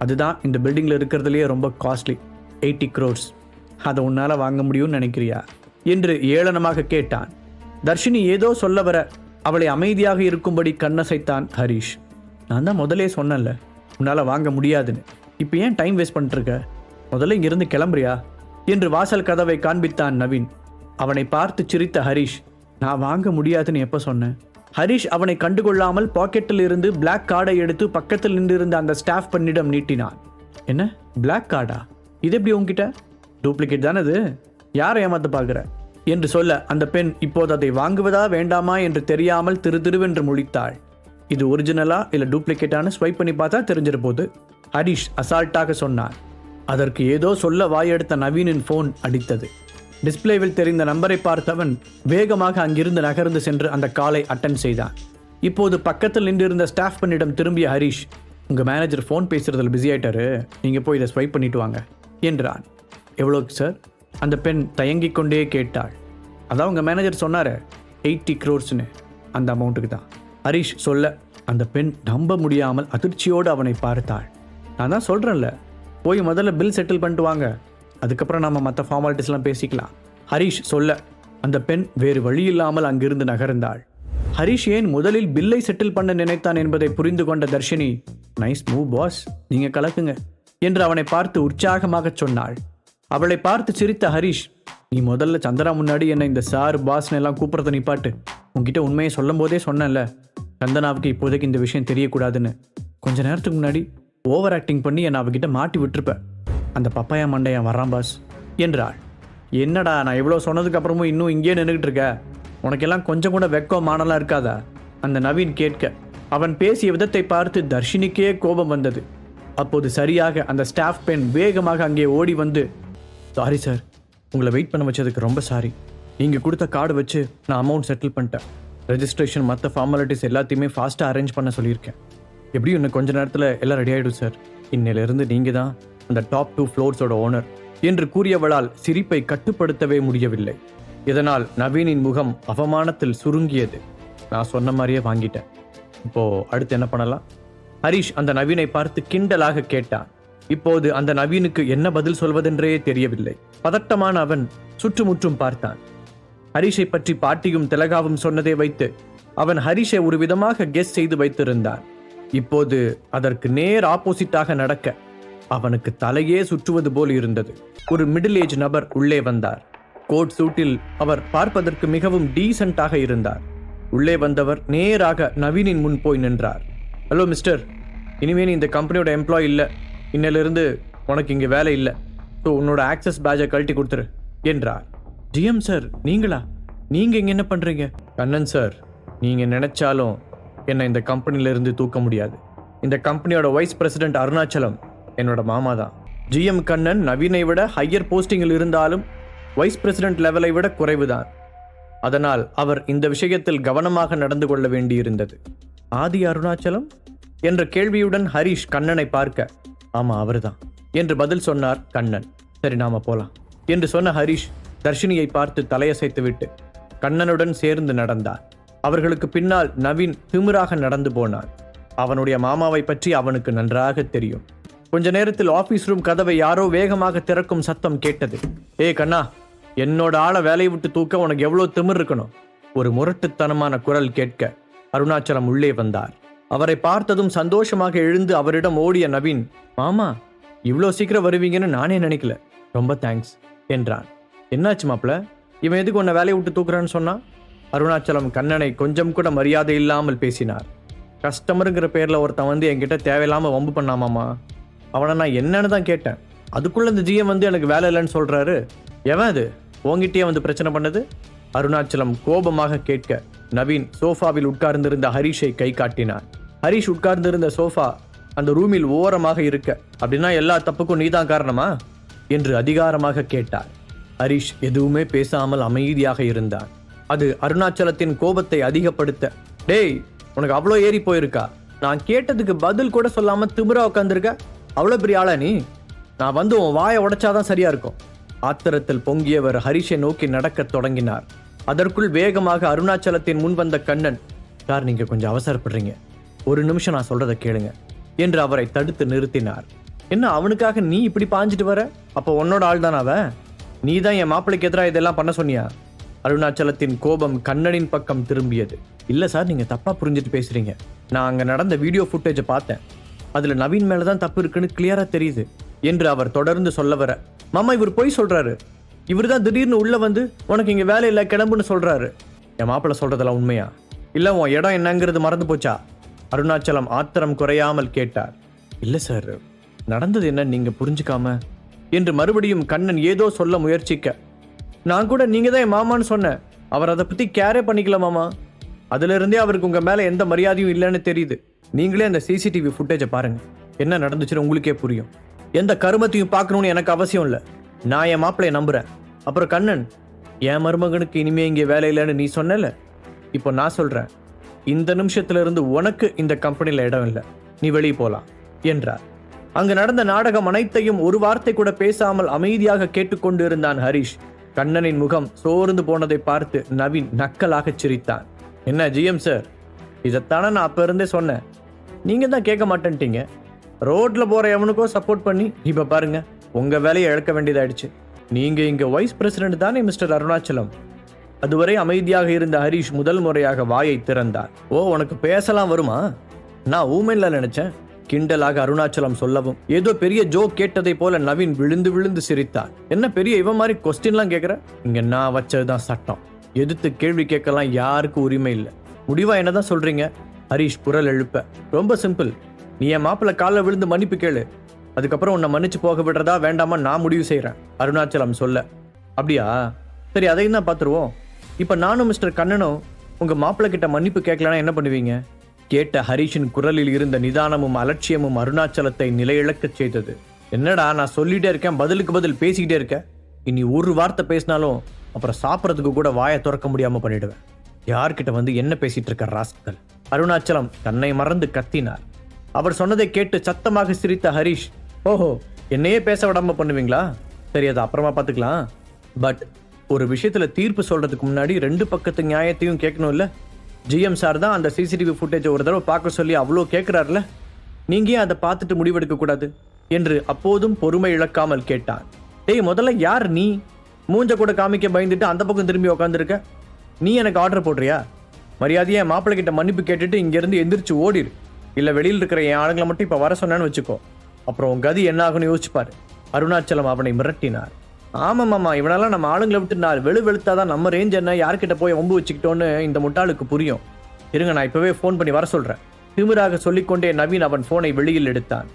அதுதான் இந்த பில்டிங்கில் இருக்கிறதுலையே ரொம்ப காஸ்ட்லி எயிட்டி க்ரோர்ஸ் அதை உன்னால் வாங்க முடியும்னு நினைக்கிறியா? என்று ஏளனமாக கேட்டான். தர்ஷினி ஏதோ சொல்ல வர அவளை அமைதியாக இருக்கும்படி கண்ணசைத்தான் ஹரிஷ். நான் தான் முதலே சொன்னேன்ல உன்னால் வாங்க முடியாதுன்னு. இப்போ ஏன் டைம் வேஸ்ட் பண்ணிட்டுருக்க முதல்ல இங்கிருந்து கிளம்புறியா? என்று வாசல் கதவை காண்பித்தான் நவீன். அவனை பார்த்து சிரித்த ஹரிஷ் நான் வாங்க முடியாதுன்னு எப்போ சொன்னேன்? ஹரிஷ் அவனை கண்டுகொள்ளாமல் பாக்கெட்டில் இருந்து பிளாக் கார்டை எடுத்து பக்கத்தில் நின்றிருந்த அந்த ஸ்டாஃப் பண்ணிடம் நீட்டினான் என்ன? பிளாக் கார்டா இது எப்படி உங்ககிட்ட டூப்ளிகேட் தானே அது? யாரை ஏமாத்த பார்க்குற என்று சொல்ல அந்த பெண் இப்போது அதை வாங்குவதா வேண்டாமா என்று தெரியாமல் திரு திருவென்று முழித்தாள். இது ஒரிஜினலா இல்லை டூப்ளிகேட்டானு ஸ்வைப் பண்ணி பார்த்தா தெரிஞ்சிட போது? ஹரிஷ் அசால்ட்டாக சொன்னார். அதற்கு ஏதோ சொல்ல வாயெடுத்த நவீனின் ஃபோன் அடித்தது. டிஸ்ப்ளேவில் தெரிந்த நம்பரை பார்த்தவன் வேகமாக அங்கிருந்து நகர்ந்து சென்று அந்த காலை அட்டன் செய்தான். இப்போது பக்கத்தில் நின்றிருந்த ஸ்டாஃப் பண்ணிடம் திரும்பிய ஹரிஷ் உங்கள் மேனேஜர் ஃபோன் பேசுறதுல பிஸி ஆயிட்டாரு. நீங்கள் போய் இதை ஸ்வைப் பண்ணிட்டு வாங்க என்றான். எவ்வளோக்கு சார் அந்த பெண் தயங்கிக் கொண்டே கேட்டாள். அதான் உங்கள் மேனேஜர் சொன்னார் எயிட்டி க்ரோர்ஸ்னு அந்த அமௌண்ட்டுக்கு தான். ஹரிஷ் சொல்ல அந்த பெண் நம்ப முடியாமல் அதிர்ச்சியோடு அவனை பார்த்தாள். நான் தான் சொல்கிறேன்ல போய் முதல்ல பில் செட்டில் பண்ணிட்டு வாங்க. அதுக்கப்புறம் நம்ம மற்ற ஃபார்மாலிட்டிஸ்லாம் பேசிக்கலாம். ஹரிஷ் சொல்ல. அந்த பெண் வேறு வழி இல்லாமல் அங்கிருந்து நகர்ந்தாள். ஹரிஷ் ஏன் முதலில் பில்லை செட்டில் பண்ண நினைத்தான் என்பதை புரிந்து கொண்ட தர்ஷினி நைஸ் மூவ் பாஸ் நீங்க கலக்குங்க என்று அவனை பார்த்து உற்சாகமாக சொன்னாள். அவளை பார்த்து சிரித்த ஹரிஷ் நீ முதல்ல சந்திரா முன்னாடி என்ன இந்த சார் பாஸ்னு எல்லாம் கூப்பிட்றத நிப்பாட்டு உன்கிட்ட உண்மையை சொல்லும் போதே சொன்னேன்ல. சந்தனாவுக்கு இப்போதைக்கு இந்த விஷயம் தெரியக்கூடாதுன்னு. கொஞ்ச நேரத்துக்கு முன்னாடி ஓவர் ஆக்டிங் பண்ணி என்னை அவகிட்ட மாட்டி விட்டுருப்பேன் அந்த பப்பாயா மண்டையன் வர்றான் பாஸ் என்றாள். என்னடா நான் இவ்வளோ சொன்னதுக்கப்புறமும் இன்னும் இங்கேயே நின்றுக்கிட்டு இருக்க? உனக்கெல்லாம் கொஞ்சம் கூட வெக்கம் மானலாம் இருக்காதா? அந்த நவீன் கேட்க. அவன் பேசிய விதத்தை பார்த்து தர்ஷினிக்கே கோபம் வந்தது. அப்போது சரியாக அந்த ஸ்டாஃப் பெண் வேகமாக அங்கே ஓடி வந்து சாரி சார் உங்களை வெயிட் பண்ண வச்சதுக்கு ரொம்ப சாரி நீங்கள் கொடுத்த கார்டு வச்சு நான் அமௌண்ட் செட்டில் பண்ணிட்டேன். ரெஜிஸ்ட்ரேஷன் மற்ற ஃபார்மாலிட்டிஸ் எல்லாத்தையுமே ஃபாஸ்ட்டாக அரேஞ்ச் பண்ண சொல்லியிருக்கேன். எப்படியும் இன்னும் கொஞ்ச நேரத்தில் எல்லாம் ரெடி ஆகிடும் சார் இன்னிலிருந்து நீங்கள் தான் அந்த டாப் டூ ஃப்ளோர்ஸோட ஓனர் என்று கூறியவளால் சிரிப்பை கட்டுப்படுத்தவே முடியவில்லை. இதனால் நவீனின் முகம் அவமானத்தில் சுருங்கியது. நான் சொன்ன மாதிரியே வாங்கிட்டேன். இப்போ அடுத்து என்ன பண்ணலாம்? ஹரிஷ் அந்த நவீனை பார்த்து கிண்டலாக கேட்டான். இப்போது அந்த நவீனுக்கு என்ன பதில் சொல்வதென்றே தெரியவில்லை. பதட்டமான அவன் சுற்றுமுற்றும் பார்த்தான். ஹரிஷை பற்றி பாட்டியும் திலகாவும் சொன்னதை வைத்து அவன் ஹரிஷை ஒரு விதமாக கெஸ் செய்து வைத்திருந்தான். இப்போது அதற்கு நேர் ஆப்போசிட்டாக நடக்க அவனுக்கு தலையே சுற்றுவது போல் இருந்தது. ஒரு மிடில் ஏஜ் நபர் உள்ளே வந்தார். கோட் சூட்டில் அவர் பார்ப்பதற்கு மிகவும் டீசென்ட்டாக இருந்தார். உள்ளே வந்தவர் நேராக நவீனின் முன் போய் நின்றார். ஹலோ மிஸ்டர் இனிமே நீ இந்த கம்பெனியோட எம்ப்ளாய் இல்லை. இன்னிலிருந்து உனக்கு இங்கே வேலை இல்லை. ஸோ உன்னோட ஆக்சஸ் பேஜை கழட்டி கொடுத்துரு என்றார். ஜிஎம் சார் நீங்களா? நீங்கள் இங்கே என்ன பண்ணுறீங்க கண்ணன் சார் நீங்கள் நினைச்சாலும் என்னை இந்த கம்பெனியிலிருந்து தூக்க முடியாது. இந்த கம்பெனியோட வைஸ் பிரசிடென்ட் அருணாச்சலம். என்னோட மாமா தான். ஜிஎம் கண்ணன் நவீனை விட ஹையர் போஸ்டிங்கில் இருந்தாலும் வைஸ் பிரசிடென்ட் லெவலை விட குறைவுதான் அதனால் அவர் இந்த விஷயத்தில் கவனமாக நடந்து கொள்ள வேண்டியிருந்தது. ஆதி அருணாச்சலம்? என்ற கேள்வியுடன் ஹரிஷ் கண்ணனை பார்க்க ஆமா அவர்தான் என்று பதில் சொன்னார் கண்ணன். சரி நாம போலாம். என்று சொன்ன ஹரிஷ் தர்ஷினியை பார்த்து தலையசைத்துவிட்டு கண்ணனுடன் சேர்ந்து நடந்தார். அவர்களுக்கு பின்னால் நவீன் திமிராக நடந்து போனான் அவனுடைய மாமாவை பற்றி அவனுக்கு நன்றாக தெரியும். கொஞ்ச நேரத்தில் ஆபீஸ் ரூம் கதவை யாரோ வேகமாக திறக்கும் சத்தம் கேட்டது. ஏ கண்ணா என்னோட ஆளை வேலையை விட்டு தூக்க உனக்கு எவ்வளோ திமிர் இருக்கணும்? ஒரு முரட்டுத்தனமான குரல் கேட்க அருணாச்சலம் உள்ளே வந்தார். அவரை பார்த்ததும் சந்தோஷமாக எழுந்து அவரிடம் ஓடிய நவீன் மாமா இவ்வளோ சீக்கிரம் வருவீங்கன்னு நானே நினைக்கல. ரொம்ப தேங்க்ஸ் என்றான். என்னாச்சு மாப்பிள? இவன் எதுக்கு உன்னை வேலையை விட்டு தூக்குறான்னு சொன்னா? அருணாச்சலம் கண்ணனை கொஞ்சம் கூட மரியாதை இல்லாமல் பேசினார். கஸ்டமருங்கிற பேரில் ஒருத்தன் வந்து என்கிட்ட தேவையில்லாமல் வம்பு பண்ணாமாமா அவனை நான் என்னன்னு தான் கேட்டேன். அதுக்குள்ளே இந்த ஜிஎம் வந்து எனக்கு வேலை இல்லைன்னு சொல்கிறாரு எவன் அது? உங்ககிட்டயே வந்து பிரச்சனை பண்ணது? அருணாச்சலம் கோபமாக கேட்க நவீன் சோஃபாவில் உட்கார்ந்திருந்த ஹரிஷை கை காட்டினார் ஹரிஷ் உட்கார்ந்திருந்த சோஃபா அந்த ரூமில் ஓரமாக இருக்க அப்படின்னா எல்லா தப்புக்கும் நீதான் காரணமா? என்று அதிகாரமாக கேட்டார் ஹரிஷ் எதுவுமே பேசாமல் அமைதியாக இருந்தான். அது அருணாச்சலத்தின் கோபத்தை அதிகப்படுத்த டேய் உனக்கு அவ்வளோ ஏறி போயிருக்கா? நான் கேட்டதுக்கு பதில் கூட சொல்லாமல் திமிரா உட்காந்துருக்க அவ்வளோ பெரிய ஆளா நீ? நான் வந்து உன் வாயை உடைச்சாதான் சரியா இருக்கும். ஆத்திரத்தில் பொங்கியவர் ஹரிஷை நோக்கி நடக்கத் தொடங்கினார். அதற்குள் வேகமாக அருணாச்சலத்தின் முன் வந்த கண்ணன் சார் நீங்க கொஞ்சம் அவசரப்படுறீங்க. ஒரு நிமிஷம் நான் சொல்றதை கேளுங்க என்று அவரை தடுத்து நிறுத்தினார். என்ன அவனுக்காக நீ இப்படி பாஞ்சிட்டு வர? அப்போ உன்னோட ஆள் தானே அவன் நீ தான் என் மாப்பிள்ளைக்கு எதிராக இதெல்லாம் பண்ண சொன்னியா? அருணாச்சலத்தின் கோபம் கண்ணனின் பக்கம் திரும்பியது. இல்லை சார் நீங்கள் தப்பாக புரிஞ்சுட்டு பேசுறீங்க. நான் அங்கே நடந்த வீடியோ ஃபுட்டேஜை பார்த்தேன். அதில் நவீன் மேலே தான் தப்பு இருக்குன்னு கிளியராக தெரியுது என்று அவர் தொடர்ந்து சொல்ல வர. மாமா இவர் பொய் சொல்கிறாரு இவர் தான் திடீர்னு உள்ளே வந்து உனக்கு இங்கே வேலை இல்லை கிளம்புன்னு சொல்கிறாரு என் மாப்பிள்ளை சொல்கிறதெல்லாம் உண்மையா? இல்லை உன் இடம் என்னங்கிறது மறந்து போச்சா? அருணாச்சலம் ஆத்திரம் குறையாமல் கேட்டார். இல்லை சார் நடந்தது என்ன நீங்கள் புரிஞ்சுக்காம? என்று மறுபடியும் கண்ணன் ஏதோ சொல்ல முயற்சிக்க. நான் கூட நீங்கள் தான் என் மாமான்னு சொன்னேன். அவர் அதை பற்றி கேரே பண்ணிக்கல மாமா. அதிலிருந்தே அவருக்கு உங்கள் மேலே எந்த மரியாதையும் இல்லைன்னு தெரியுது. நீங்களே அந்த சிசிடிவி ஃபுட்டேஜை பாருங்கள் என்ன நடந்துச்சுன்னு உங்களுக்கே புரியும். எந்த கருமத்தையும் பார்க்கணும்னு எனக்கு அவசியம் இல்லை. நான் என் மாப்பிளைய நம்புகிறேன் அப்புறம் கண்ணன் என் மருமகனுக்கு இனிமே இங்கே வேலை இல்லைன்னு நீ சொன்னல இப்போ நான் சொல்கிறேன் இந்த நிமிஷத்துலேருந்து உனக்கு இந்த கம்பெனியில் இடம் இல்லை. நீ வெளியே போகலாம் என்றார். அங்கு நடந்த நாடகம் அனைத்தையும் ஒரு வார்த்தை கூட பேசாமல் அமைதியாக கேட்டுக்கொண்டு இருந்தான் ஹரிஷ். கண்ணனின் முகம் சோர்ந்து போனதை பார்த்து நவீன் நக்கலாகச் சிரித்தான். என்ன ஜிஎம் சார்? இதைத்தானே நான் அப்போ இருந்தே சொன்னேன். நீங்கள் தான் கேட்க மாட்டேன்ட்டீங்க. ரோட்டில் போகிற எவனுக்கோ சப்போர்ட் பண்ணி இப்போ பாருங்கள் உங்கள் வேலையை இழக்க வேண்டியதாயிடுச்சு. நீங்கள் இங்கே வைஸ் பிரசிடென்ட் தானே மிஸ்டர் அருணாச்சலம். அதுவரை அமைதியாக இருந்த ஹரிஷ் முதல் முறையாக வாயை திறந்தார். ஓ உனக்கு பேசலாம் வருமா? நான் ஊமென்ல நினைச்சேன். கிண்டலாக அருணாச்சலம் சொல்லவும் ஏதோ பெரிய ஜோ கேட்டதை போல நவீன் விழுந்து விழுந்து சிரித்தார். என்ன பெரிய இவன் மாதிரி கொஸ்டின்லாம் கேட்குற இங்க நான் வச்சதுதான் சட்டம். எதிர்த்து கேள்வி கேட்கலாம் யாருக்கும் உரிமை இல்லை. முடிவா என்னதான் சொல்றீங்க? ஹரிஷ் குரல் எழுப்ப. ரொம்ப சிம்பிள். நீ என் மாப்பிள்ள காலில் விழுந்து மன்னிப்பு கேளு. அதுக்கப்புறம் உன்னை மன்னிச்சு போக விடுறதா வேண்டாமா நான் முடிவு செய்கிறேன் அருணாச்சலம் சொல்ல. அப்படியா? சரி அதையும் தான் பார்த்துருவோம் இப்போ நானும் மிஸ்டர் கண்ணனும் உங்க மாப்பிள்ளை கிட்ட மன்னிப்பு கேட்கலன்னா என்ன பண்ணுவீங்க? கேட்ட ஹரிஷின் குரலில் இருந்த நிதானமும் அலட்சியமும் அருணாச்சலத்தை நிலையிழக்கச் செய்தது. என்னடா நான் சொல்லிட்டே இருக்கேன் பதிலுக்கு பதில் பேசிக்கிட்டே இருக்கேன் இனி ஒரு வார்த்தை பேசினாலும் அப்புறம் சாப்பிட்றதுக்கு கூட வாயை திறக்க முடியாம பண்ணிடுவேன். யார்கிட்ட வந்து என்ன பேசிட்டு இருக்க ராஸ்கல்? அருணாச்சலம் தன்னை மறந்து கத்தினார். அவர் சொன்னதை கேட்டு சத்தமாக சிரித்த ஹரிஷ் ஓஹோ என்னையே பேச விடாம பண்ணுவீங்களா? சரி அது அப்புறமா பார்த்துக்கலாம். பட் ஒரு விஷயத்துல தீர்ப்பு சொல்றதுக்கு முன்னாடி ரெண்டு பக்கத்து நியாயத்தையும் கேட்கணும்ல? ஜிஎம் சார் தான் அந்த சிசிடிவி ஃபுட்டேஜை ஒரு தடவை பார்க்க சொல்லி அவ்வளோ கேட்குறாருல நீங்க ஏன் அதை பார்த்துட்டு முடிவெடுக்க கூடாது? என்று அப்போதும் பொறுமை இழக்காமல் கேட்டான் டேய் முதல்ல யார் நீ? மூஞ்ச கூட காமிக்க பயந்துட்டு அந்த பக்கம் திரும்பி உக்காந்துருக்க. நீ எனக்கு ஆர்டர் போடுறியா? மரியாதையை என் மாப்பிள்ளை கிட்ட மன்னிப்பு கேட்டுட்டு இங்கேருந்து எந்திரிச்சு ஓடிடு இல்லை வெளியில் இருக்கிற என் ஆளுங்களை மட்டும் இப்போ வர சொன்னேன்னு வச்சுக்கோ. அப்புறம் உன் கதி என்ன ஆகும்னு யோசிச்சுப்பார். அருணாச்சலம் அவனை மிரட்டினார். ஆமாம் மாமா இவனெல்லாம் நம்ம ஆளுங்களை விட்டு நான் வெளு வெளுத்தாதான் நம்ம ரேஞ்ச் என்ன யார்கிட்ட போய் ஒம்பு வச்சுக்கிட்டோன்னு இந்த முட்டாளுக்கு புரியும். இருங்க நான் இப்போவே ஃபோன் பண்ணி வர சொல்கிறேன் திமிராக சொல்லிக்கொண்டே நவீன் அவன் ஃபோனை வெளியில் எடுத்தான்.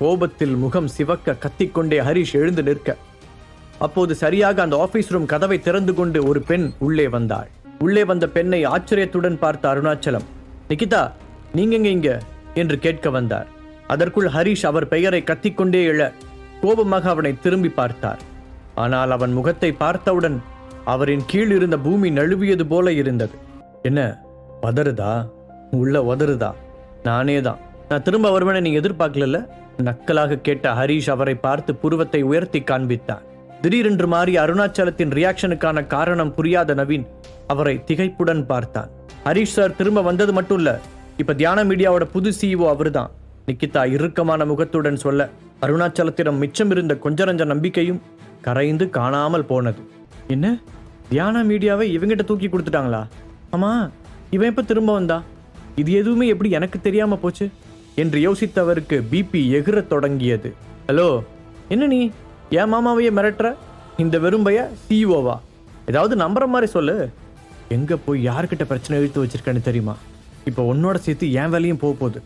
கோபத்தில் முகம் சிவக்க கத்திக்கொண்டே ஹரிஷ் எழுந்து நிற்க. அப்போது சரியாக அந்த ஆபீஸ் ரூம் கதவை திறந்து கொண்டு ஒரு பெண் உள்ளே வந்தாள். உள்ளே வந்த பெண்ணை ஆச்சரியத்துடன் பார்த்த அருணாச்சலம் நிகிதா நீங்க இங்க? என்று கேட்க வந்தார். அதற்குள் ஹரிஷ் அவர் பெயரை கத்திக்கொண்டே எழ கோபமாக அவனை திரும்பி பார்த்தார். ஆனால் அவன் முகத்தை பார்த்தவுடன் அவரின் கீழ் இருந்த பூமி நழுவியது போல இருந்தது. என்ன பதறுதா உள்ள உதறுதா நானே தான். நான் திரும்ப வருவேன் நீ எதிர்பார்க்கல நக்கலாக கேட்ட ஹரிஷ் அவரை பார்த்து புருவத்தை உயர்த்தி காண்பித்தான் திடீரென்று மாறி அருணாச்சலத்தின் ரியாக்ஷனுக்கான காரணம் புரியாத நவீன் அவரை திகைப்புடன் பார்த்தான். ஹரிஷ் சார் திரும்ப வந்தது மட்டும் இல்ல இப்ப தியான மீடியாவோட புது சிஇஓ அவர்தான். நிக்கிதா இறுக்கமான முகத்துடன் சொல்ல அருணாச்சலத்திடம் மிச்சம் இருந்த கொஞ்சரஞ்ச நம்பிக்கையும் கரைந்து காணாமல் போனது. என்ன? தியான மீடியாவை இவங்கிட்ட தூக்கி கொடுத்துட்டாங்களா? ஆமா இவன் எப்ப திரும்ப வந்தா? இது எதுவுமே எப்படி எனக்கு தெரியாம போச்சு? என்று யோசித்தவருக்கு பிபி எகிர தொடங்கியது. ஹலோ என்ன நீ? என் மாமாவையே மிரட்டுற? இந்த வெறும்பைய சிஇஓவா ஏதாவது நம்புற மாதிரி சொல்லு. எங்க போய் யார்கிட்ட பிரச்சனை இழுத்து வச்சிருக்கேன்னு தெரியுமா? இப்போ உன்னோட சேர்த்து என் வேலையும் போக போகுது.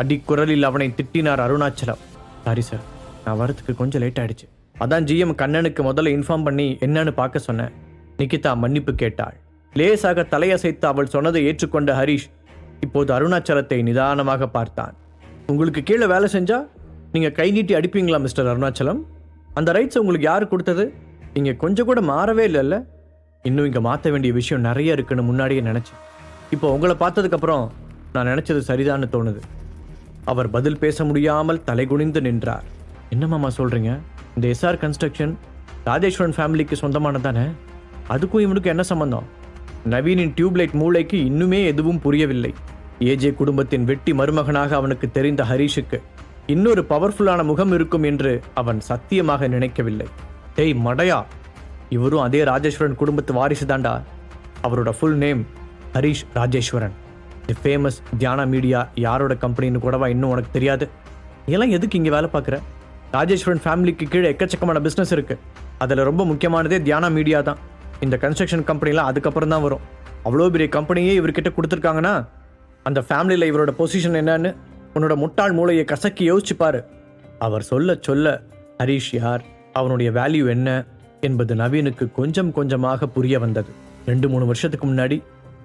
அடிக்குரலில் அவனை திட்டினார் அருணாச்சலம். சாரி சார் நான் வரத்துக்கு கொஞ்சம் லேட் ஆயிடுச்சு. அதான் ஜிஎம் கண்ணனுக்கு முதல்ல இன்ஃபார்ம் பண்ணி என்னன்னு பார்க்க சொன்னேன். நிகிதா மன்னிப்பு கேட்டாள். லேசாக தலையசைத்து அவள் சொன்னதை ஏற்றுக்கொண்ட ஹரிஷ் இப்போது அருணாச்சலத்தை நிதானமாக பார்த்தான். உங்களுக்கு கீழே வேலை செஞ்சா நீங்க கை நீட்டி அடிப்பீங்களா மிஸ்டர் அருணாச்சலம்? அந்த ரைட்ஸ் உங்களுக்கு யார் கொடுத்தது? நீங்க கொஞ்சம் கூட மாறவே இல்லைல்ல? இன்னும் இங்கே மாற்ற வேண்டிய விஷயம் நிறைய இருக்குன்னு முன்னாடியே நினச்சேன். இப்போ உங்களை பார்த்ததுக்கப்புறம் நான் நினச்சது சரிதான்னு தோணுது. அவர் பதில் பேச முடியாமல் தலைகுனிந்து நின்றார். என்ன சொல்கிறீங்க இந்த எஸ்ஆர் கன்ஸ்ட்ரக்ஷன் ராஜேஸ்வரன் ஃபேமிலிக்கு சொந்தமானது தானே? அதுக்கும் இவனுக்கு என்ன சம்பந்தம்? நவீனின் டியூப்லைட் மூளைக்கு இன்னுமே எதுவும் புரியவில்லை. ஏஜே குடும்பத்தின் வெட்டி மருமகனாக அவனுக்கு தெரிந்த ஹரிஷுக்கு இன்னொரு பவர்ஃபுல்லான முகம் இருக்கும் என்று அவன் சத்தியமாக நினைக்கவில்லை. டேய் மடையா? இவரும் அதே ராஜேஸ்வரன் குடும்பத்து வாரிசு தாண்டா. அவரோட full name Harish Rajeswaran. The famous Diyana media யாரோட கம்பெனின்னு கூடவா இன்னும் உனக்கு தெரியாது. இதெல்லாம் எதுக்கு இங்கே வேலை பார்க்குற? ராஜேஸ்வரன் ஃபேமிலிக்கு கீழே எக்கச்சக்கமான பிஸ்னஸ் இருக்கு. அதில் ரொம்ப முக்கியமானதே தியானா மீடியா தான். இந்த கன்ஸ்ட்ரக்ஷன் கம்பெனிலாம் அதுக்கப்புறம் தான் வரும். அவ்வளோ பெரிய கம்பெனியே இவர்கிட்ட கொடுத்துருக்காங்கன்னா அந்த ஃபேமிலியில் இவரோட பொசிஷன் என்னன்னு உன்னோட முட்டாள் மூளையை கசக்கி யோசிச்சு அவர் சொல்ல சொல்ல ஹரிஷ் யார்? அவனுடைய வேல்யூ என்ன? என்பது நவீனுக்கு கொஞ்சம் கொஞ்சமாக புரிய வந்தது. ரெண்டு மூணு வருஷத்துக்கு முன்னாடி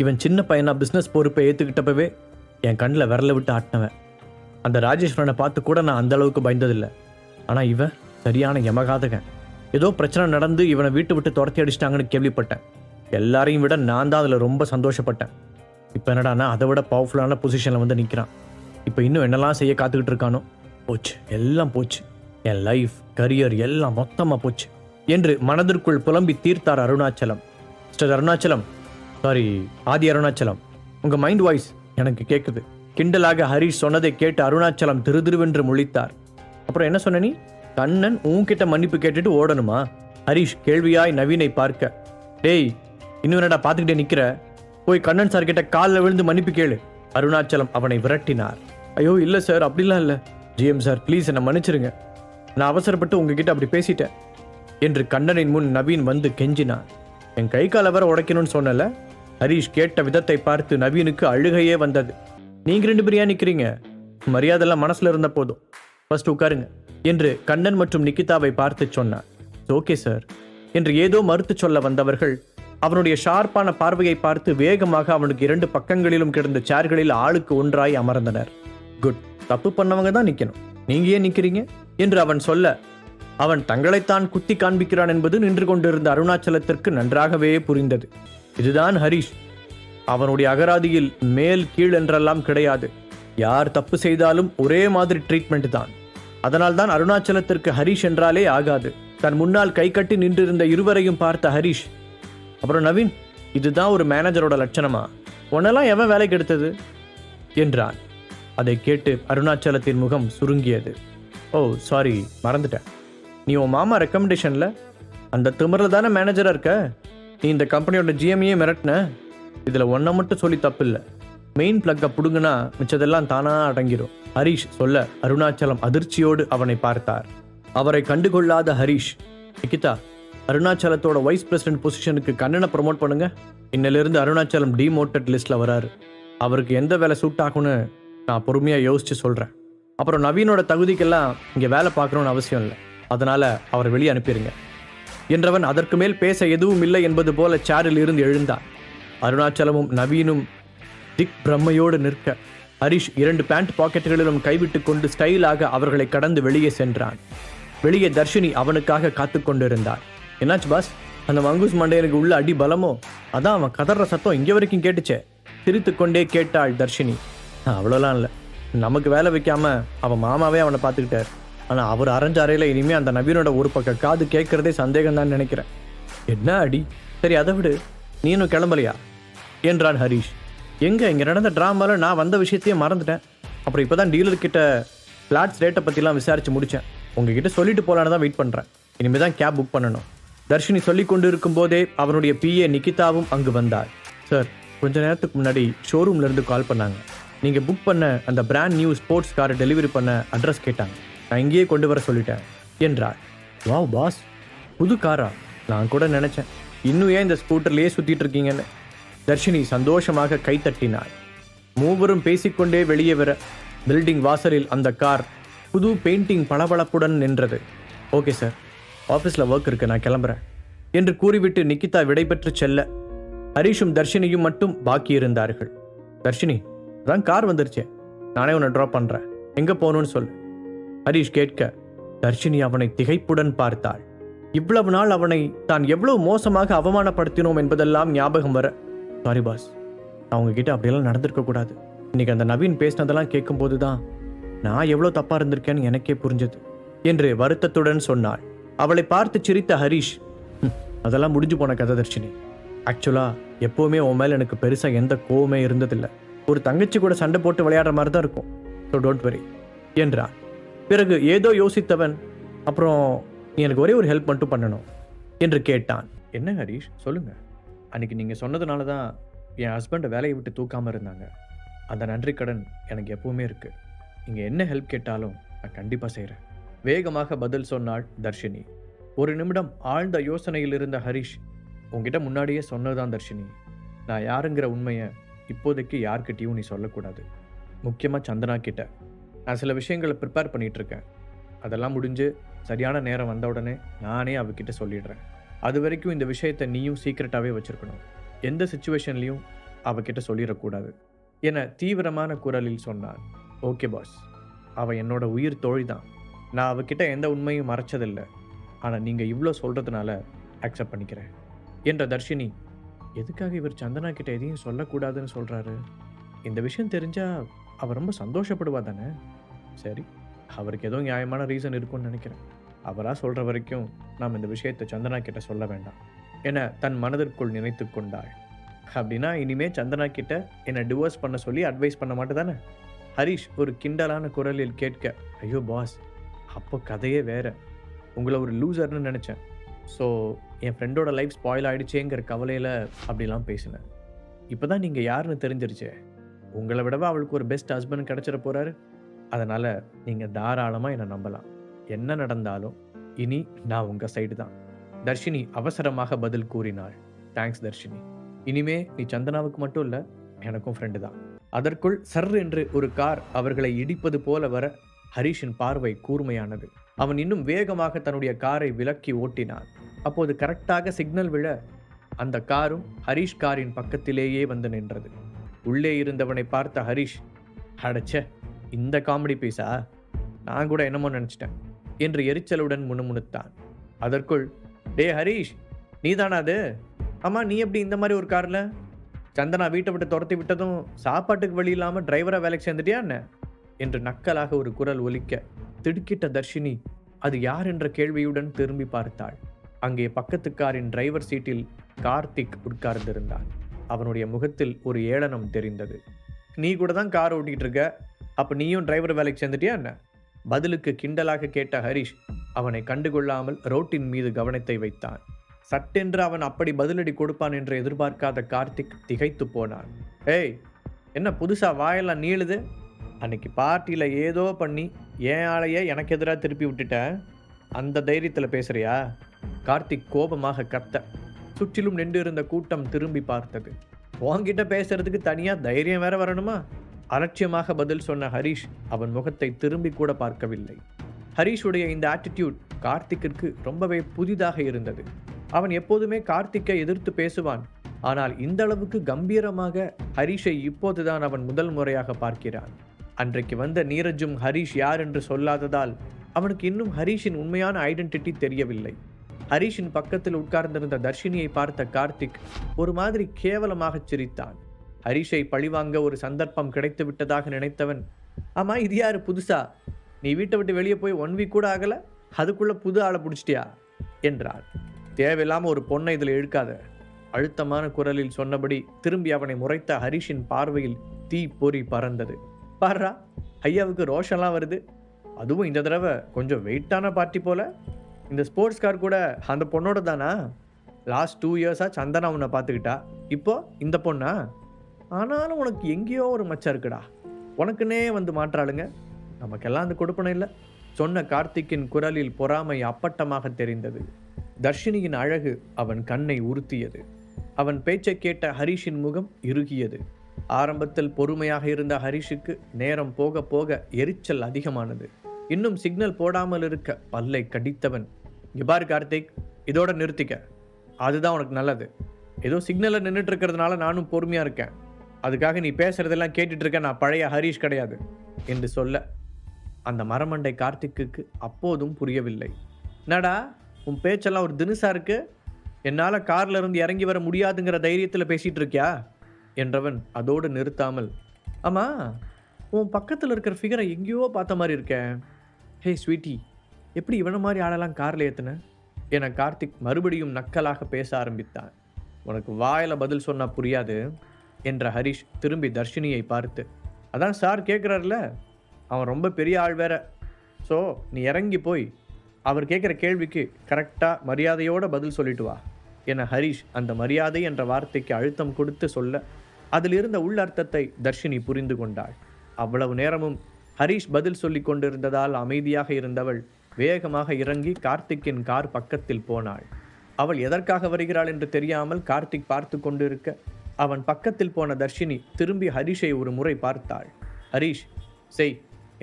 இவன் சின்ன பையனா பிஸ்னஸ் பொறுப்பை ஏற்றுக்கிட்டப்பவே என் கண்ணில் விரல விட்டு ஆட்டினவன். அந்த ராஜேஸ்வரனை பார்த்து கூட நான் அந்த அளவுக்கு பயந்ததில்லை. ஆனால் இவன் சரியான யமகாதகன். ஏதோ பிரச்சனை நடந்து இவனை வீட்டு விட்டு துரத்தி அடிச்சிட்டாங்கன்னு கேள்விப்பட்டேன். எல்லாரையும் விட நான் தான் அதில் ரொம்ப சந்தோஷப்பட்டேன். இப்போ என்னடானா அதை விட பவர்ஃபுல்லான பொசிஷனில் வந்து நிற்கிறான் இப்போ இன்னும் என்னெல்லாம் செய்ய காத்துக்கிட்டு இருக்கானோ? போச்சு எல்லாம் போச்சு. என் லைஃப் கரியர் எல்லாம் மொத்தமாக போச்சு. என்று மனதிற்குள் புலம்பி தீர்த்தார் Arunachalam. Mister Arunachalam sorry Aadhi Arunachalam. உங்கள் மைண்ட் வாய்ஸ் எனக்கு கேட்குது கிண்டலாக ஹரிஷ் சொன்னதை கேட்டு அருணாச்சலம் திருதிருவென்று முழித்தார். அப்புறம் என்ன சொன்ன நீ? கண்ணன் உன்கிட்ட மன்னிப்பு கேட்டுட்டு ஓடணுமா? ஹரிஷ் கேள்வியாய் நவீனை பார்க்க. டேய் இன்னும் என்னடா பார்த்துக்கிட்டே நிற்கிற போய் கண்ணன் சார் கிட்ட காலில் விழுந்து மன்னிப்பு கேளு. அருணாச்சலம் அவனை விரட்டினார். ஐயோ இல்லை சார் அப்படிலாம் இல்லை. ஜிஎம் சார் ப்ளீஸ் என்னை மன்னிச்சிருங்க. நான் அவசரப்பட்டு உங்ககிட்ட அப்படி பேசிட்டேன். என்று கண்ணனின் முன் நவீன் வந்து கெஞ்சினான். என் கை கால வர உடைக்கணும்னு சொன்னல? ஹரீஷ் கேட்ட விதத்தை பார்த்து நவீனுக்கு அழுகையே வந்தது. நீங்க ரெண்டு பிரியா நிற்கிறீங்க நிக்கிறீங்க? மரியாதைலாம் மனசுல இருந்த போதும். ஃபர்ஸ்ட் உட்காருங்க என்று கண்ணன் மற்றும் நிக்கிதாவை பார்த்து சொன்னார் ஓகே சார் என்று ஏதோ மறுத்து சொல்ல வந்தவர்கள் அவனுடைய ஷார்ப்பான பார்வையை பார்த்து வேகமாக அவனுக்கு இரண்டு பக்கங்களிலும் கிடந்த சேர்களில் ஆளுக்கு ஒன்றாய் அமர்ந்தனர். குட் தப்பு பண்ணவங்க தான் நிற்கணும் நீங்க ஏன் நிற்கிறீங்க என்று அவன் சொல்ல அவன் தங்களைத்தான் குத்தி காண்பிக்கிறான் என்பது நின்று கொண்டிருந்த அருணாச்சலத்திற்கு நன்றாகவே புரிந்தது. இதுதான் ஹரிஷ். அவனுடைய அகராதியில் மேல் கீழ் என்றெல்லாம் கிடையாது. யார் தப்பு செய்தாலும் ஒரே மாதிரி ட்ரீட்மெண்ட் தான். அதனால்தான் அருணாச்சலத்திற்கு ஹரிஷ் என்றாலே ஆகாது. தன் முன்னால் கை கட்டி நின்றிருந்த இருவரையும் பார்த்த ஹரிஷ் அப்புறம் நவீன் இதுதான் ஒரு மேனேஜரோட லட்சணமா? உன்னெல்லாம் எவன் வேலைக்கு எடுத்தது? என்றான். அதை கேட்டு அருணாச்சலத்தின் முகம் சுருங்கியது. ஓ சாரி மறந்துட்டேன். நீ உன் மாமா ரெக்கமெண்டேஷனில் அந்த திமிரில் தானே மேனேஜராக இருக்க? நீ இந்த கம்பெனியோட ஜிஎம்ஏ மிரட்டின. இதில் ஒன்றை மட்டும் சொல்லி தப்பில்லை. மெயின் பிளக்கை பிடுங்கினா மிச்சதெல்லாம் தானாக அடங்கிடும் ஹரீஷ் சொல்ல அருணாச்சலம் அதிர்ச்சியோடு அவனை பார்த்தார். அவரை கண்டுகொள்ளாத ஹரீஷ் நிகிதா அருணாச்சலத்தோட வைஸ் பிரசிடென்ட் பொசிஷனுக்கு கண்ணனை ப்ரொமோட் பண்ணுங்க. இன்னிலிருந்து அருணாச்சலம் டிமோட்டட் லிஸ்ட்டில் வராரு. அவருக்கு எந்த வேலை சூட் ஆகும்னு நான் பொறுமையாக யோசித்து சொல்கிறேன் அப்புறம் நவீனோட தகுதிக்கெல்லாம் இங்கே வேலை பார்க்கணுன்னு அவசியம் இல்லை. அதனால் அவரை வெளியே அனுப்பிடுங்க. என்றவன் அதற்கு மேல் பேச எதுவும் இல்லை என்பது போல சேரில் இருந்து எழுந்தான். அருணாச்சலமும் நவீனும் திக் பிரம்மையோடு நிற்க ஹரிஷ் இரண்டு பேண்ட் பாக்கெட்டுகளிலும் கைவிட்டு கொண்டு ஸ்டைலாக அவர்களை கடந்து வெளியே சென்றான். வெளியே தர்ஷினி அவனுக்காக காத்து கொண்டிருந்தார் என்னாச்சு பாஸ் அந்த மங்கூஸ் மண்டையனுக்கு உள்ள அடி பலமோ? அதான் அவன் கதற சத்தம் இங்கே வரைக்கும் கேட்டுச்சே சிரித்து கொண்டே கேட்டாள் தர்ஷினி. அவ்வளோலாம் இல்லை. நமக்கு வேலை வைக்காம அவன் மாமாவே அவனை பார்த்துக்கிட்டார். ஆனால் அவர் அரைஞ்ச அறையில் இனிமேல் அந்த நவீனோட ஒரு பக்க காது கேட்குறதே சந்தேகம் தான் நினைக்கிறேன். என்ன அடி? சரி அதை விடு. நீனும் கிளம்பலையா? என்றான் ஹரீஷ். எங்கே? இங்கே நடந்த ட்ராமாவில் நான் வந்த விஷயத்தையே மறந்துட்டேன். அப்புறம் இப்போ தான் டீலர்கிட்ட ஃப்ளாட்ஸ் ரேட்டை பற்றிலாம் விசாரித்து முடித்தேன் உங்ககிட்ட சொல்லிட்டு போகலான்னு தான் வெயிட் பண்ணுறேன் இனிமேல் தான் கேப் புக் பண்ணணும். தர்ஷினி சொல்லி கொண்டு இருக்கும்போதே அவனுடைய பிஏ நிகிதாவும் அங்கு வந்தார் சார் கொஞ்ச நேரத்துக்கு முன்னாடி ஷோரூம்லேருந்து கால் பண்ணாங்க. நீங்கள் புக் பண்ண அந்த பிராண்ட் நியூ ஸ்போர்ட்ஸ் காரை டெலிவரி பண்ண அட்ரஸ் கேட்டாங்க. நான் இங்கேயே கொண்டு வர சொல்லிட்டேன் என்றார் வாவ் பாஸ். புது காரா. நான் கூட நினைச்சேன். இன்னும் ஏன் இந்த ஸ்கூட்டர்லேயே சுத்திட்டு இருக்கீங்கன்னு? தர்ஷினி சந்தோஷமாக கைத்தட்டினாள் மூவரும் பேசிக்கொண்டே வெளியே வர பில்டிங் வாசலில் அந்த கார் புது பெயிண்டிங் பளபளப்புடன் நின்றது. Okay sir. ஆஃபீஸில் ஒர்க் இருக்கு. நான் கிளம்புறேன் என்று கூறிவிட்டு நிக்கிதா விடைபெற்று செல்ல ஹரிஷும் தர்ஷினியும் மட்டும் பாக்கி இருந்தார்கள். தர்ஷினி அதான் கார் வந்துருச்சே. நானே உன்னை ட்ராப் பண்ணுறேன் எங்கே போகணும்னு சொல்லு. ஹரிஷ் கேட்க தர்ஷினி அவனை திகைப்புடன் பார்த்தாள். இவ்வளவு நாள் அவனை தான் எவ்வளவு மோசமாக அவமானப்படுத்தினோம் என்பதெல்லாம் ஞாபகம் வர சாரி பாஸ் அவங்க கிட்ட அப்படியெல்லாம் நடந்திருக்க கூடாது. இன்னைக்கு அந்த நவீன் பேசினதெல்லாம் கேட்கும்போது தான் நான் எவ்வளோ தப்பா இருந்திருக்கேன்னு எனக்கே புரிஞ்சது என்று வருத்தத்துடன் சொன்னாள். அவளை பார்த்து சிரித்த ஹரிஷ் அதெல்லாம் முடிஞ்சு போன கதை தர்ஷினி. ஆக்சுவலா எப்பவுமே உன் மேல எனக்கு பெருசா எந்த கோவமே இருந்ததில்லை. ஒரு தங்கச்சி கூட சண்டை போட்டு விளையாடுற மாதிரி தான் இருக்கும். ஸோ டோன்ட் வரி என்றான். பிறகு ஏதோ யோசித்தவன் அப்புறம் நீ எனக்கு ஒரே ஒரு ஹெல்ப் மட்டும் பண்ணணும் என்று கேட்டான். என்ன ஹரீஷ்? சொல்லுங்க. அன்னைக்கு நீங்கள் சொன்னதுனால தான் என் ஹஸ்பண்டை வேலையை விட்டு தூக்காமல் இருந்தாங்க. அந்த நன்றி கடன் எனக்கு எப்பவுமே இருக்கு. நீங்கள் என்ன ஹெல்ப் கேட்டாலும் நான் கண்டிப்பாக செய்கிறேன் வேகமாக பதில் சொன்னாள் தர்ஷினி. ஒரு நிமிடம் ஆழ்ந்த யோசனையில் இருந்த ஹரிஷ் உங்ககிட்ட முன்னாடியே சொன்னதுதான் தர்ஷினி. நான் யாருங்கிற உண்மையை இப்போதைக்கு யார்கிட்டயும் நீ சொல்லக்கூடாது. முக்கியமாக சந்தனா கிட்ட. நான் சில விஷயங்களை ப்ரிப்பேர் பண்ணிகிட்ருக்கேன் அதெல்லாம் முடிஞ்சு சரியான நேரம் வந்த உடனே நானே அவகிட்ட சொல்லிடுறேன். அது வரைக்கும் இந்த விஷயத்தை நீயும் சீக்கிரட்டாகவே வச்சுருக்கணும். எந்த சுச்சுவேஷன்லையும் அவகிட்ட சொல்லிடக்கூடாது. என தீவிரமான குரலில் சொன்னான். ஓகே பாஸ் அவள் என்னோட உயிர் தோழி தான் நான் அவகிட்ட எந்த உண்மையும் மறைச்சதில்லை. ஆனால் நீங்கள் இவ்வளோ சொல்கிறதுனால அக்செப்ட் பண்ணிக்கிறேன். என்ற தர்ஷினி எதுக்காக இவர் சந்தனா கிட்ட எதையும் சொல்லக்கூடாதுன்னு சொல்கிறாரு இந்த விஷயம் தெரிஞ்சால் அவர் ரொம்ப சந்தோஷப்படுவா தானே? சரி அவருக்கு ஏதோ நியாயமான ரீசன் இருக்கும்னு நினைக்கிறேன். அவராக சொல்கிற வரைக்கும் நாம் இந்த விஷயத்தை சந்தனா கிட்ட சொல்ல வேண்டாம். என தன் மனதிற்குள் நினைத்து கொண்டாள். அப்படின்னா இனிமே சந்தனா கிட்ட என்னை டிவோர்ஸ் பண்ண சொல்லி அட்வைஸ் பண்ண மாட்டே தானே ஹரிஷ் ஒரு கிண்டலான குரலில் கேட்க ஐயோ பாஸ் அப்போ கதையே வேற. உங்களை ஒரு லூசர்னு நினச்சேன். ஸோ என் ஃப்ரெண்டோட லைஃப் ஸ்பாயில் ஆகிடுச்சேங்கிற கவலையில் அப்படிலாம் பேசினேன். இப்போ தான் நீங்கள் யாருன்னு தெரிஞ்சிருச்சே. உங்களை விடவா அவளுக்கு ஒரு பெஸ்ட் ஹஸ்பண்ட் கிடச்சிட போகிறாரு அதனால் நீங்கள் தாராளமாக என்னை நம்பலாம். என்ன நடந்தாலும் இனி நான் உங்கள் சைடு தான். தர்ஷினி அவசரமாக பதில் கூறினாள். தேங்க்ஸ் தர்ஷினி. இனிமே நீ சந்தனாவுக்கு மட்டும் இல்லை எனக்கும் ஃப்ரெண்டு தான். அதற்குள் சர் என்று ஒரு கார் அவர்களை இடிப்பது போல வர ஹரிஷின் பார்வை கூர்மையானது. அவன் இன்னும் வேகமாக தன்னுடைய காரை விலக்கி ஓட்டினான். அப்போது கரெக்டாக சிக்னல் விழ அந்த காரும் ஹரிஷ் காரின் பக்கத்திலேயே வந்து நின்றது. உள்ளே இருந்தவனை பார்த்த ஹரிஷ் அடச்சே இந்த காமெடி பீஸா நான் கூட என்னமோ நினச்சிட்டேன். என்று எரிச்சலுடன் முணுமுணுத்தான். அதற்குள் டே ஹரிஷ் நீதானா அது? ஆமாம் நீ எப்படி இந்த மாதிரி ஒரு காரில்? சந்தனா வீட்டை விட்டு துரத்தி விட்டதும் சாப்பாட்டுக்கு வழி இல்லாமல் டிரைவரை வேலைக்கு சேர்ந்துட்டியா என்ன? என்று நக்கலாக ஒரு குரல் ஒலிக்க திடுக்கிட்ட தர்ஷினி அது யார் என்ற கேள்வியுடன் திரும்பி பார்த்தாள். அங்கே பக்கத்து காரின் டிரைவர் சீட்டில் கார்த்திக் உட்கார்ந்திருந்தான். அவனுடைய முகத்தில் ஒரு ஏளனம் தெரிந்தது. நீ கூட தான் கார் ஓட்டிகிட்டு இருக்க? அப்போ நீயும் டிரைவர் வேலைக்கு சேர்ந்துட்டியா என்ன? பதிலுக்கு கிண்டலாக கேட்ட ஹரிஷ் அவனை கண்டுகொள்ளாமல் ரோட்டின் மீது கவனத்தை வைத்தான். சட்டென்று அவன் அப்படி பதிலடி கொடுப்பான் என்று எதிர்பார்க்காத கார்த்திக் திகைத்து போனான். ஏய் என்ன புதுசா வாயெல்லாம் நீளுது? அன்னைக்கு பார்ட்டியில் ஏதோ பண்ணி என் ஆளையே எனக்கு எதிராக திருப்பி விட்டுட்ட? அந்த தைரியத்தில் பேசுறியா? கார்த்திக் கோபமாக கத்த. சுற்றிலும் நின்று இருந்த கூட்டம் திரும்பி பார்த்தது. உன்கிட்ட பேசுறதுக்கு தனியாக தைரியம் வேற வரணுமா? அலட்சியமாக பதில் சொன்ன ஹரீஷ் அவன் முகத்தை திரும்பி கூட பார்க்கவில்லை. ஹரீஷுடைய இந்த ஆட்டிடியூட் கார்த்திக்கிற்கு ரொம்பவே புதிதாக இருந்தது. அவன் எப்போதுமே கார்த்திக்கை எதிர்த்து பேசுவான். ஆனால் இந்த அளவுக்கு கம்பீரமாக ஹரிஷை இப்போதுதான் அவன் முதல் முறையாக பார்க்கிறான். அன்றைக்கு வந்த நீரஜும் ஹரிஷ் யார் என்று சொல்லாததால் அவனுக்கு இன்னும் ஹரிஷின் உண்மையான ஐடென்டிட்டி தெரியவில்லை. ஹரீஷின் பக்கத்தில் உட்கார்ந்திருந்த தர்ஷினியை பார்த்த கார்த்திக் ஒரு மாதிரி கேவலமாகச் சிரித்தான். ஹரிஷை பழிவாங்க ஒரு சந்தர்ப்பம் கிடைத்து விட்டதாக நினைத்தவன் ஆமாம் இது யாரு புதுசா? நீ வீட்டை விட்டு வெளியே போய் ஒன் வீக் கூட ஆகல அதுக்குள்ள புது ஆளை பிடிச்சிட்டியா? என்றாள். தேவையில்லாமல் ஒரு பொண்ணை இதில் இழுக்காத. அழுத்தமான குரலில் சொன்னபடி திரும்பி அவனை முறைத்த ஹரிஷின் பார்வையில் தீ பொறி பறந்தது. பாருடா ஐயாவுக்கு ரோஷம்லாம் வருது. அதுவும் இந்த தடவை கொஞ்சம் வெயிட்டான பார்ட்டி போல. இந்த ஸ்போர்ட்ஸ் கார் கூட அந்த பொண்ணோட தானா லாஸ்ட் டூ இயர்ஸாக சந்தனா உன்னை பார்த்துக்கிட்டா. இப்போ இந்த பொண்ணா? ஆனாலும் உனக்கு எங்கேயோ ஒரு மச்சம் இருக்குடா. உனக்குன்னே வந்து மாற்றாளுங்க. நமக்கெல்லாம் அந்த கொடுப்பனை இல்லை. சொன்ன கார்த்திக்கின் குரலில் பொறாமை அப்பட்டமாக தெரிந்தது. தர்ஷினியின் அழகு அவன் கண்ணை உறுத்தியது. அவன் பேச்சை கேட்ட ஹரிஷின் முகம் இறுகியது. ஆரம்பத்தில் பொறுமையாக இருந்த ஹரிஷுக்கு நேரம் போக போக எரிச்சல் அதிகமானது. இன்னும் சிக்னல் போடாமல் இருக்க பல்லை கடித்தவன். இபார் கார்த்திக் இதோட நிறுத்திக்க. அதுதான் உனக்கு நல்லது. ஏதோ சிக்னலில் நின்றுட்டு இருக்கிறதுனால நானும் பொறுமையாக இருக்கேன். அதுக்காக நீ பேசுறதெல்லாம் கேட்டுட்டு இருக்க நான் பழைய ஹரிஷ் கிடையாது என்று சொல்ல அந்த மரமண்டை கார்த்திக்குக்கு அப்போதும் புரியவில்லை. என்னடா உன் பேச்செல்லாம் ஒரு தினுசா இருக்கு? என்னால் கார்ல இருந்து இறங்கி வர முடியாதுங்கிற தைரியத்தில் பேசிட்டு இருக்கியா என்றவன் அதோடு நிறுத்தாமல் ஆமா உன் பக்கத்தில் இருக்கிற ஃபிகரை எங்கேயோ பார்த்த மாதிரி இருக்கேன். ஹே ஸ்வீட்டி எப்படி இவனை மாதிரி ஆளெல்லாம் காரில் ஏற்றுன என கார்த்திக் மறுபடியும் நக்கலாக பேச ஆரம்பித்தான். உனக்கு வாயில் பதில் சொன்னா புரியாது. என்ற ஹரிஷ் திரும்பி தர்ஷினியை பார்த்து அதான் சார் கேட்குறாருல அவன் ரொம்ப பெரிய ஆள் வேற. ஸோ நீ இறங்கி போய் அவர் கேட்குற கேள்விக்கு கரெக்டாக மரியாதையோட பதில் சொல்லிட்டு வா என ஹரிஷ் அந்த மரியாதை என்ற வார்த்தைக்கு அழுத்தம் கொடுத்து சொல்ல அதில் இருந்த உள்ளர்த்தத்தை தர்ஷினி புரிந்து கொண்டாள். அவ்வளவு நேரமும் ஹரிஷ் பதில் சொல்லி கொண்டிருந்ததால் அமைதியாக இருந்தவள் வேகமாக இறங்கி கார்த்திக்கின் கார் பக்கத்தில் போனாள். அவள் எதற்காக வருகிறாள் என்று தெரியாமல் கார்த்திக் பார்த்து கொண்டிருக்க அவன் பக்கத்தில் போன தர்ஷினி திரும்பி ஹரிஷை ஒரு முறை பார்த்தாள். ஹரிஷ் செய்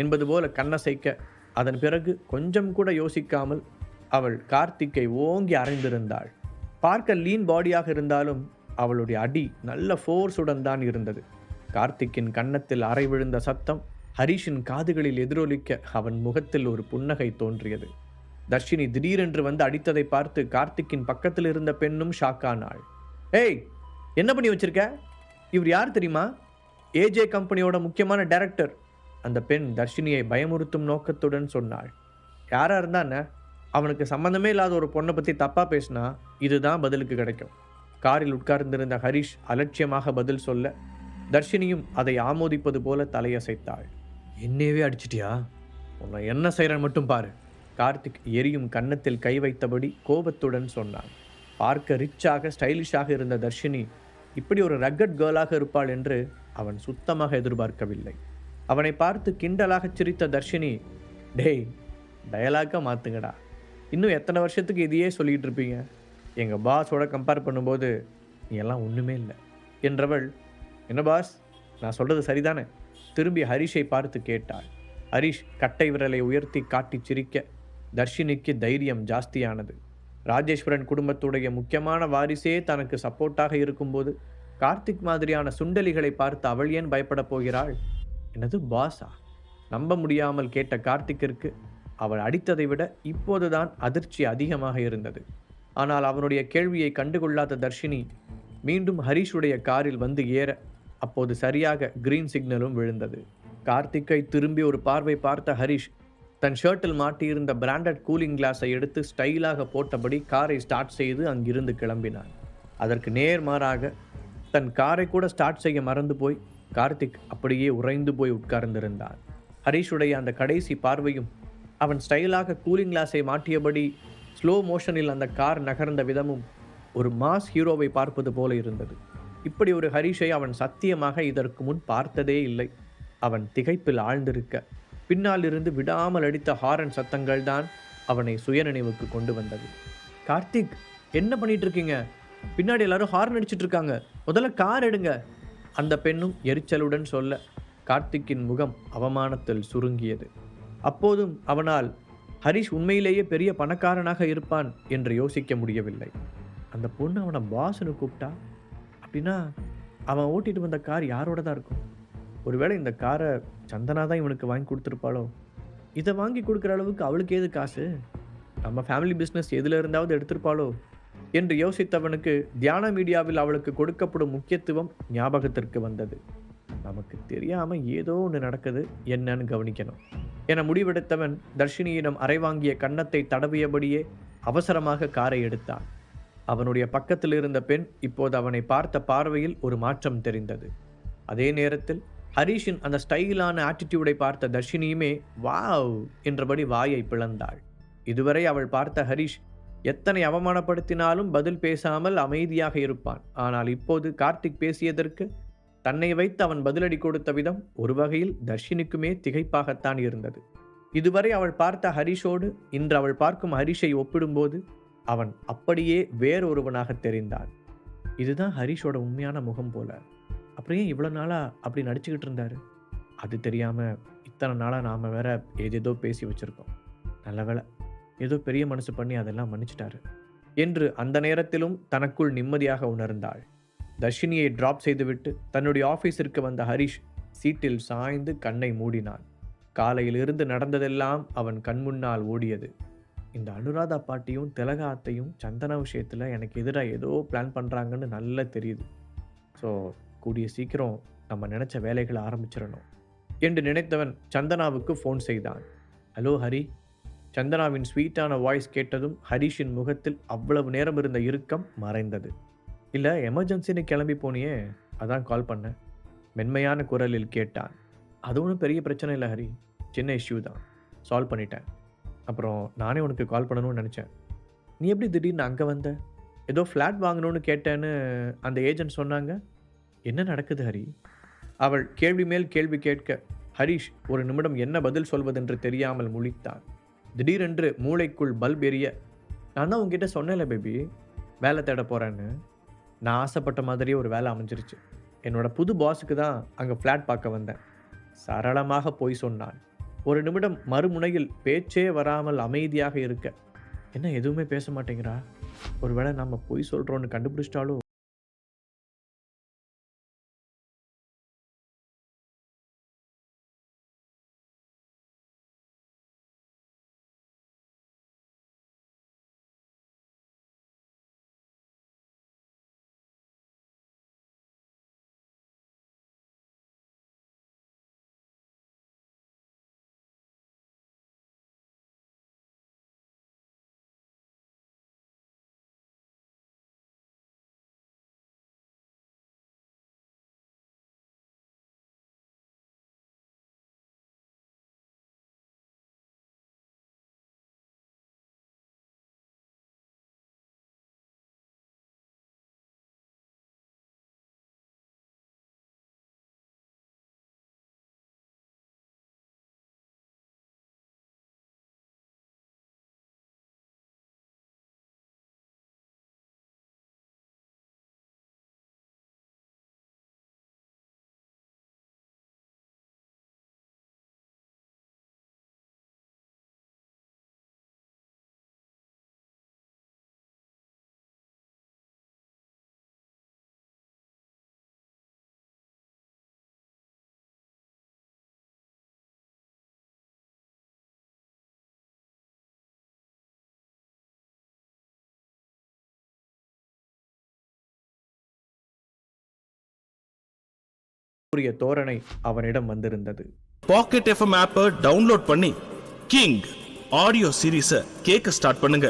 என்பது போல கண்ணசைக்க அதன் பிறகு கொஞ்சம் கூட யோசிக்காமல் அவள் கார்த்திக்கை ஓங்கி அறைந்திருந்தாள். பார்க்க லீன் பாடியாக இருந்தாலும் அவளுடைய அடி நல்ல ஃபோர்ஸுடன் தான் இருந்தது. கார்த்திக்கின் கன்னத்தில் அறை விழுந்த சத்தம் ஹரிஷின் காதுகளில் எதிரொலிக்க அவன் முகத்தில் ஒரு புன்னகை தோன்றியது. தர்ஷினி திடீரென்று வந்து அடித்ததை பார்த்து கார்த்திக்கின் பக்கத்தில் இருந்த பெண்ணும் ஷாக்கானாள். ஏய் என்ன பண்ணி வச்சிருக்க? இவர் யார் தெரியுமா? ஏஜே கம்பெனியோட முக்கியமான டைரக்டர் அந்த பெண் தர்ஷினியை பயமுறுத்தும் நோக்கத்துடன் சொன்னாள். யாராக இருந்தா அவனுக்கு சம்மந்தமே இல்லாத ஒரு பொண்ணை பற்றி தப்பாக பேசினா இதுதான் பதிலுக்கு கிடைக்கும். காரில் உட்கார்ந்திருந்த ஹரிஷ் அலட்சியமாக பதில் சொல்ல தர்ஷினியும் அதை ஆமோதிப்பது போல தலையசைத்தாள். என்னையவே அடிச்சிட்டியா? உன்னை என்ன செய்கிறேன் மட்டும் பாரு. கார்த்திக் எரியும் கன்னத்தில் கை வைத்தபடி கோபத்துடன் சொன்னான். பார்க்க ரிச்சாக ஸ்டைலிஷாக இருந்த தர்ஷினி இப்படி ஒரு ரக்கட் கேர்ளாக இருப்பாள் என்று அவன் சுத்தமாக எதிர்பார்க்கவில்லை. அவனை பார்த்து கிண்டலாக சிரித்த தர்ஷினி டேய் டயலாக மாற்றுங்கடா இன்னும் எத்தனை வருஷத்துக்கு இதையே சொல்லிகிட்டு இருப்பீங்க? எங்கள் பாஸோட கம்பேர் பண்ணும்போது நீ எல்லாம் ஒன்றுமே இல்லை. என்றவள் என்ன பாஸ் நான் சொல்கிறது சரிதானே? திரும்பி ஹரிஷை பார்த்து கேட்டாள். ஹரிஷ் கட்டை விரலை உயர்த்தி காட்டி சிரிக்க தர்ஷினிக்கு தைரியம் ஜாஸ்தியானது. ராஜேஸ்வரன் குடும்பத்துடைய முக்கியமான வாரிசே தனக்கு சப்போர்ட்டாக இருக்கும்போது கார்த்திக் மாதிரியான சுண்டலிகளை பார்த்து அவள் ஏன் பயப்படப் போகிறாள்? எனது பாஸா? நம்ப முடியாமல் கேட்ட கார்த்திக்கிற்கு அவள் அடித்ததை விட இப்போதுதான் அதிர்ச்சி அதிகமாக இருந்தது. ஆனால் அவனுடைய கேள்வியை கண்டுகொள்ளாத தர்ஷினி மீண்டும் ஹரீஷுடைய காரில் வந்து ஏற அப்போது சரியாக கிரீன் சிக்னலும் விழுந்தது. கார்த்திக்கை திரும்பி ஒரு பார்வை பார்த்த ஹரிஷ் தன் ஷர்ட்டில் மாட்டியிருந்த பிராண்டட் கூலிங் கிளாஸை எடுத்து ஸ்டைலாக போட்டபடி காரை ஸ்டார்ட் செய்து அங்கிருந்து கிளம்பினான். அதற்கு நேர்மாறாக தன் காரை கூட ஸ்டார்ட் செய்ய மறந்து போய் கார்த்திக் அப்படியே உறைந்து போய் உட்கார்ந்திருந்தான். ஹரிஷுடைய அந்த கடைசி பார்வையும் அவன் ஸ்டைலாக கூலிங் கிளாஸை மாட்டியபடி ஸ்லோ மோஷனில் அந்த கார் நகர்ந்த விதமும் ஒரு மாஸ் ஹீரோவை பார்ப்பது போல இருந்தது. இப்படி ஒரு ஹரிஷை அவன் சத்தியமாக இதற்கு முன் பார்த்ததே இல்லை. அவன் திகைப்பில் ஆழ்ந்திருக்க பின்னால் இருந்து விடாமல் அடித்த ஹாரன் சத்தங்கள் தான் அவனை சுயநினைவுக்கு கொண்டு வந்தது. கார்த்திக் என்ன பண்ணிட்டு இருக்கீங்க பின்னாடி எல்லாரும் ஹார்ன் அடிச்சிட்டு இருக்காங்க முதல்ல கார் எடுங்க. அந்த பெண்ணும் எரிச்சலுடன் சொல்ல கார்த்திக்கின் முகம் அவமானத்தில் சுருங்கியது. அப்போதும் அவனால் ஹரிஷ் உண்மையிலேயே பெரிய பணக்காரனாக இருப்பான் என்று யோசிக்க முடியவில்லை. அந்த பொண்ணு அவனை பாஸ்னு கூப்பிட்டா? அப்படின்னா அவன் ஓட்டிட்டு வந்த கார் யாரோட தான் இருக்கும்? ஒருவேளை இந்த காரை சந்தனா தான் இவனுக்கு வாங்கி கொடுத்துருப்பாளோ? இதை வாங்கி கொடுக்குற அளவுக்கு அவளுக்கு ஏது காசு? நம்ம ஃபேமிலி பிஸ்னஸ் எதில் இருந்தாவது எடுத்திருப்பாளோ? என்று யோசித்தவனுக்கு தியான மீடியாவில் அவளுக்கு கொடுக்கப்படும் முக்கியத்துவம் ஞாபகத்திற்கு வந்தது. நமக்கு தெரியாமல் ஏதோ ஒன்று நடக்குது என்னன்னு கவனிக்கணும். என முடிவெடுத்தவன் தர்ஷினியிடம் அறை வாங்கிய கன்னத்தை தடவியபடியே அவசரமாக காரை எடுத்தான். அவனுடைய பக்கத்தில் இருந்த பெண் இப்போது அவனை பார்த்த பார்வையில் ஒரு மாற்றம் தெரிந்தது. அதே நேரத்தில் ஹரீஷின் அந்த ஸ்டைலான ஆட்டிடியூடை பார்த்த தர்ஷினியுமே வாவ் என்றபடி வாயை பிளந்தாள். இதுவரை அவள் பார்த்த ஹரீஷ் எத்தனை அவமானப்படுத்தினாலும் பதில் பேசாமல் அமைதியாக இருப்பான். ஆனால் இப்போது கார்த்திக் பேசியதற்கு தன்னை வைத்து அவன் பதிலடி கொடுத்த விதம் ஒரு வகையில் தர்ஷினிக்குமே திகைப்பாகத்தான் இருந்தது. இதுவரை அவள் பார்த்த ஹரிஷோடு இன்று அவள் பார்க்கும் ஹரிஷை ஒப்பிடும்போது அவன் அப்படியே வேறொருவனாக தெரிந்தான் இதுதான் ஹரிஷோட உண்மையான முகம் போல. அப்படியே இவ்வளோ நாளாக அப்படி நடிச்சுக்கிட்டு இருந்தார்? அது தெரியாமல் இத்தனை நாளாக நாம் வேற ஏதேதோ பேசி வச்சுருக்கோம். நல்ல வேலை ஏதோ பெரிய மனசு பண்ணி அதெல்லாம் மன்னிச்சிட்டாரு. என்று அந்த நேரத்திலும் தனக்குள் நிம்மதியாக உணர்ந்தாள். தர்ஷினியை டிராப் செய்துவிட்டு தன்னுடைய ஆஃபீஸிற்கு வந்த ஹரிஷ் சீட்டில் சாய்ந்து கண்ணை மூடினான். காலையிலிருந்து நடந்ததெல்லாம் அவன் கண்முன்னால் ஓடியது. இந்த அனுராதா பாட்டியும் திலகா சந்தன விஷயத்தில் எனக்கு எதிராக ஏதோ பிளான் பண்ணுறாங்கன்னு நல்லா தெரியுது. ஸோ கூடிய சீக்கிரம் நம்ம நினச்ச வேலைகளை ஆரம்பிச்சிடணும் என்று நினைத்தவன் சந்தனாவுக்கு ஃபோன் செய்தான். ஹலோ ஹரி. சந்தனாவின் ஸ்வீட்டான வாய்ஸ் கேட்டதும் ஹரிஷின் முகத்தில் அவ்வளவு நேரம் இருந்த இறுக்கம் மறைந்தது. இல்லை எமர்ஜென்சின்னு கிளம்பி போனியே. அதான் கால் பண்ணேன் மென்மையான குரலில் கேட்டான். அது ஒன்றும் பெரிய பிரச்சனை இல்லை ஹரி. சின்ன இஷ்யூ தான். சால்வ் பண்ணிட்டேன். அப்புறம் நானே உனக்கு கால் பண்ணணும்னு நினச்சேன். நீ எப்படி திடீர்னு அங்கே வந்த? ஏதோ ஃப்ளாட் வாங்கணும்னு கேட்டேன்னு அந்த ஏஜென்ட் சொன்னாங்க? என்ன நடக்குது ஹரி? அவள் கேள்வி மேல் கேள்வி கேட்க ஹரிஷ் ஒரு நிமிடம் என்ன பதில் சொல்வதென்று தெரியாமல் முழித்தான் திடீரென்று மூளைக்குள் பல்ப் எரிய நான் தான் உங்ககிட்ட சொன்னேன்ல பேபி. வேலை தேட போகிறேன்னு நான் ஆசைப்பட்ட மாதிரியே ஒரு வேலை அமைஞ்சிருச்சு. என்னோட புது பாஸுக்கு தான் அங்கே ஃப்ளாட் பார்க்க வந்தேன். சரளமாக போய் சொன்னான். ஒரு நிமிடம் மறுமுனையில் பேச்சே வராமல் அமைதியாக இருக்க என்ன எதுவுமே பேச மாட்டேங்கிறா? ஒருவேளை நம்ம பொய் சொல்கிறோன்னு கண்டுபிடிச்சிட்டாலும் கூறிய தோரணை அவனிடம் வந்திருந்தது. பாக்கெட் எஃப்எம் ஆப்பை டவுன்லோட் பண்ணி கிங் ஆடியோ சீரீஸை கேட்க ஸ்டார்ட் பண்ணுங்க.